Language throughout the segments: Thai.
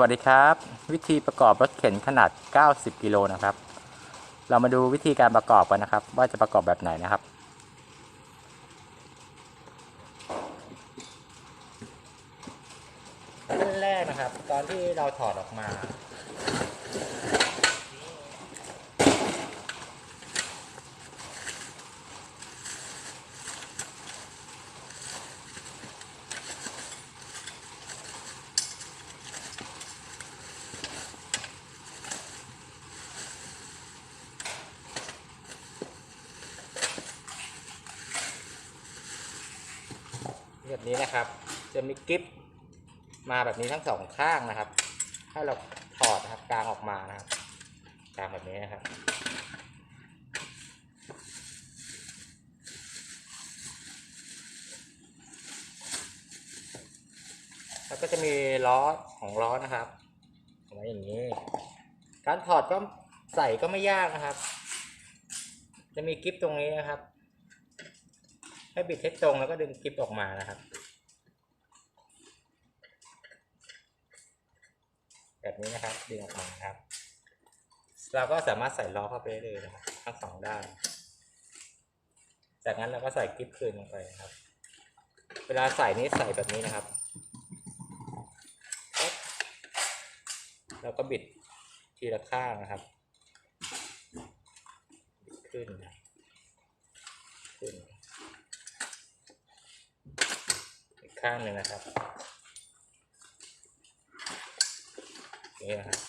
วัสดีครับ วิธีประกอบรถเข็นขนาด 90 กิโลนะครับ เรามาดูวิธีการประกอบกันนะครับ ว่าจะประกอบแบบไหนนะครับ ขั้นแรกนะครับ ตอนที่เราถอดออกมา แบบนี้นะครับ จะมีกิฟมาแบบนี้ทั้งสองข้างนะครับ ให้เราถอดนะครับกลางออกมานะครับกลางแบบนี้นะครับแล้วก็จะมีล้อของล้อนะครับเอาไว้อย่างนี้ การถอดก็ใส่ก็ไม่ยากนะครับ จะมีกิฟตรงนี้นะครับ ให้บิดให้ตรงแล้วก็ดึงกิฟออกมานะครับ แบบนี้นะครับดึงออกมาครับ เราก็สามารถใส่ล้อเข้าไปได้เลยนะครับทั้งสองด้าน จากนั้นเราก็ใส่กิฟคืนลงไปครับ เวลาใส่นี้ใส่แบบนี้นะครับปึ๊บแล้วก็บิดทีละข้างนะครับ บิดขึ้นนะขึ้น อีก ข้างหนึ่งนะครับนี่นะครับ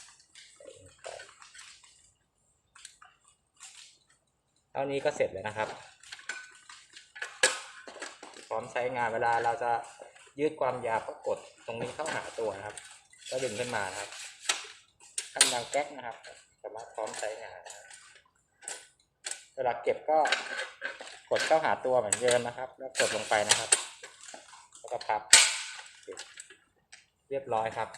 เท่านี้ก็เสร็จแล้วนะครับ พร้อมใช้งานเวลาเราจะยืดความยาวก็กดตรงนี้เข้าหาตัวนะครับ ก็ดึงขึ้นมานะครับทำดังแก๊กนะครับสามารถพร้อมใช้งานเวลาเก็บก็กดเข้าหาตัวเหมือนเดิมนะครับ แล้วกดลงไปนะครับ แล้วก็พับ เรียบร้อยครับ